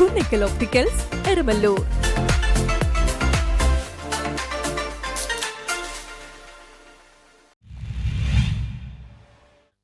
Kunnickal opticals Erumalloor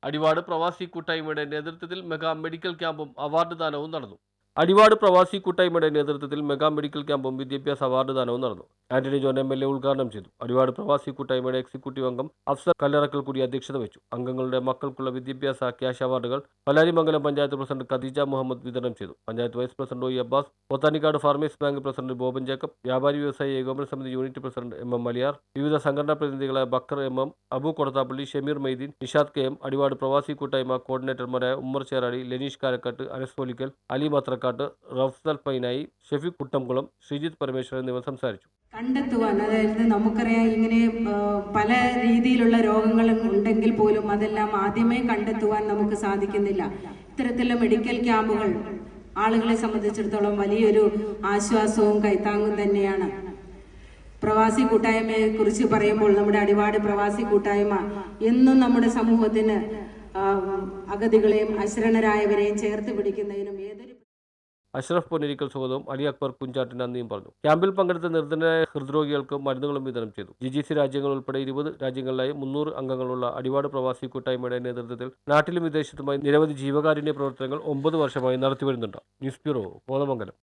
Adivad പ്രവാസി കൂട്ടായ്മയുടെ നേതൃത്വത്തിൽ മെഗാ മെഡിക്കൽ ക്യാമ്പും അവാർഡ് ദാനവും നടന്നു. അടിവാട് പ്രവാസി കൂട്ടായ്മയുടെ നേതൃത്വത്തിൽ മെഗാ മെഡിക്കൽ ക്യാമ്പും വിദ്യാഭ്യാസ അവാർഡ് ദാനവും നടന്നു. Antony John M L A ഉദ്ഘാടനം ചെയ്തു. അടിവാട് പ്രവാസി കൂട്ടായ്മയുടെ എക്സിക്യൂട്ടീവ് അംഗം അഫ്സർ കല്ലറക്കൽ കൂടി അധ്യക്ഷത വെച്ചു അംഗങ്ങളുടെ മക്കൾക്കുള്ള വിദ്യാഭ്യാസ ക്യാഷ് അവാർഡുകൾ പലാരിമംഗലം പഞ്ചായത്ത് പ്രസിഡന്റ് ഖദീജ മുഹമ്മദ് വിതരണം ചെയ്തു. Panchayat vice president O Abbas Pothanicad farmers bank president Boban Jacob വ്യാപാരി വ്യവസായി ഏകോപന സമിതി unit president M M Maliyar വിവിധ സംഘടനാ പ്രതിനിധികളായ Bakkar M M Abu Kodathappally Shameer Maideen Nishad K M Adivad പ്രവാസി കൂട്ടായ്മ കോർഡിനേറ്റർമാരായ ഉമ്മർ ചേരാടി ലെനീഷ് കാരക്കാട്ട് അനസ് പോലിക്കൽ അലി മത്രക്കാട്ട് റഫ്സൽ പൈനായി ഷെഫീഖ് കുട്ടംകുളം ശ്രീജിത്ത് പരമേശ്വരൻ എന്നിവർ സംസാരിച്ചു. കണ്ടെത്തുവാൻ അതായത് നമുക്കറിയാം ഇങ്ങനെ പല രീതിയിലുള്ള രോഗങ്ങൾ ഉണ്ടെങ്കിൽ പോലും അതെല്ലാം ആദ്യമേ കണ്ടെത്തുവാൻ നമുക്ക് സാധിക്കുന്നില്ല. ഇത്തരത്തിലുള്ള മെഡിക്കൽ ക്യാമ്പുകൾ ആളുകളെ സംബന്ധിച്ചിടത്തോളം വലിയൊരു ആശ്വാസവും കൈത്താങ്ങും തന്നെയാണ്. പ്രവാസി കൂട്ടായ്മയെ കുറിച്ച് പറയുമ്പോൾ നമ്മുടെ അടിവാട് പ്രവാസി കൂട്ടായ്മ എന്നും നമ്മുടെ സമൂഹത്തിന് അഗതികളെയും അശരണരായവരെയും ചേർത്ത് പിടിക്കുന്നതിനും ഏതൊരു അഷ്റഫ് പൊന്നിരിക്കൽ സ്വാഗതവും അലി അക്ബർ കുഞ്ചാട്ടിന് നന്ദിയും പറഞ്ഞു. ക്യാമ്പിൽ പങ്കെടുത്ത നിർദ്ധനായ ഹൃദ്രോഗികൾക്ക് മരുന്നുകളും വിതരണം ചെയ്തു. ജി ജി സി രാജ്യങ്ങൾ ഉൾപ്പെടെ ഇരുപത് രാജ്യങ്ങളിലായി മുന്നൂറ് അംഗങ്ങളുള്ള അടിവാട് പ്രവാസി കൂട്ടായ്മയുടെ നേതൃത്വത്തിൽ നാട്ടിലും വിദേശത്തുമായി നിരവധി ജീവകാരുണ്യ പ്രവർത്തനങ്ങൾ ഒമ്പത് വർഷമായി നടത്തിവരുന്നുണ്ട്. News bureau Kothamangalam.